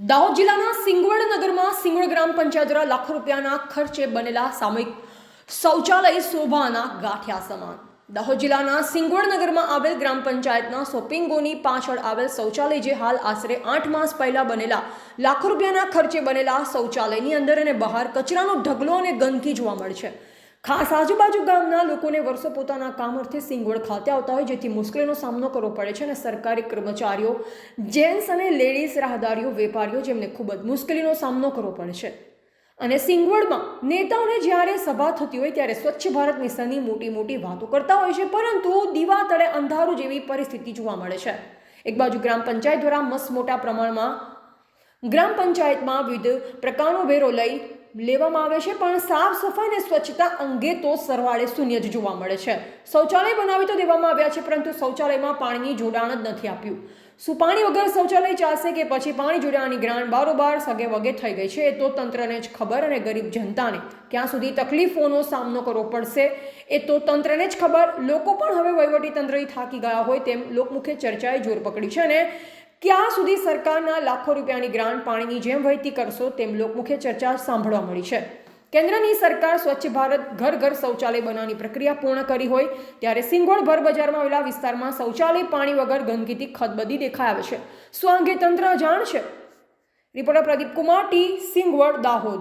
દાહોદ જિલ્લાના સિંગવડ નગરમાં સિંગવડ ગ્રામ પંચાયત દ્વારા લાખો રૂપિયાના ખર્ચે બનેલા સામૂહિક શૌચાલય શોભાના ગાંઠિયા સમાન. દાહોદ જિલ્લાના સિંગવડ નગરમાં આવેલ ગ્રામ પંચાયતના શોપિંગોની પાછળ આવેલ શૌચાલય જે હાલ આશરે આઠ માસ પહેલા બનેલા લાખો રૂપિયાના ખર્ચે બનેલા શૌચાલયની અંદર અને બહાર કચરાનો ઢગલો અને ગંદકી જોવા મળે છે. ખાસ આજુબાજુ ગામના લોકોને વર્ષો પોતાના કામ અર્થે સિંગવડ ખાતે આવતા હોય, જેથી મુશ્કેલીનો સામનો કરવો પડે છે અને સરકારી કર્મચારીઓ, જેન્ટ્સ અને લેડીઝ રાહદારીઓ, વેપારીઓ જેમને ખૂબ જ મુશ્કેલીનો સામનો કરવો પડે છે. અને સિંગવડમાં નેતાઓને જ્યારે સભા થતી હોય, ત્યારે સ્વચ્છ ભારત મિશનની મોટી મોટી વાતો કરતા હોય છે, પરંતુ દીવા તળે અંધારું જેવી પરિસ્થિતિ જોવા મળે છે. એક બાજુ ગ્રામ પંચાયત દ્વારા મસ્ત મોટા પ્રમાણમાં ગ્રામ પંચાયતમાં વિવિધ પ્રકારનો વેરો લઈ લેવામાં આવે છે, પણ સાફ સફાઈ અને સ્વચ્છતા અંગે તો સરવાળે શૂન્ય જ જોવા મળે છે. શૌચાલય બનાવી તો દેવામાં આવ્યા છે, પરંતુ શૌચાલયમાં પાણીની જોડાણ જ નથી આપ્યું. શું પાણી વગર શૌચાલય ચાલશે કે પછી પાણી જોડાવાની ગ્રાન્ટ બારોબાર સગે વગે થઈ ગઈ છે, એ તો તંત્રને જ ખબર અને ગરીબ જનતાને. ક્યાં સુધી તકલીફોનો સામનો કરવો પડશે, એ તો તંત્રને જ ખબર. લોકો પણ હવે વહીવટી તંત્રથી થાકી ગયા હોય તેમ લોકમુખે ચર્ચાએ જોર પકડી છે અને ક્યાં સુધી સરકારના લાખો રૂપિયાની ગ્રાન્ટ પાણીની જેમ વહેતી કરશો તેમ લોકમુખ્ય ચર્ચા સાંભળવા મળી છે. કેન્દ્રની સરકાર સ્વચ્છ ભારત ઘર ઘર શૌચાલય બનાવવાની પ્રક્રિયા પૂર્ણ કરી હોય ત્યારે સિંગોળ ભર બજારમાં આવેલા વિસ્તારમાં શૌચાલય પાણી વગર ગંદકીથી ખદબદી દેખાઈ આવે છે. શું અંગે તંત્ર જાણ છે. Reporter Pradeep Kumar T. Singvad, Dahod.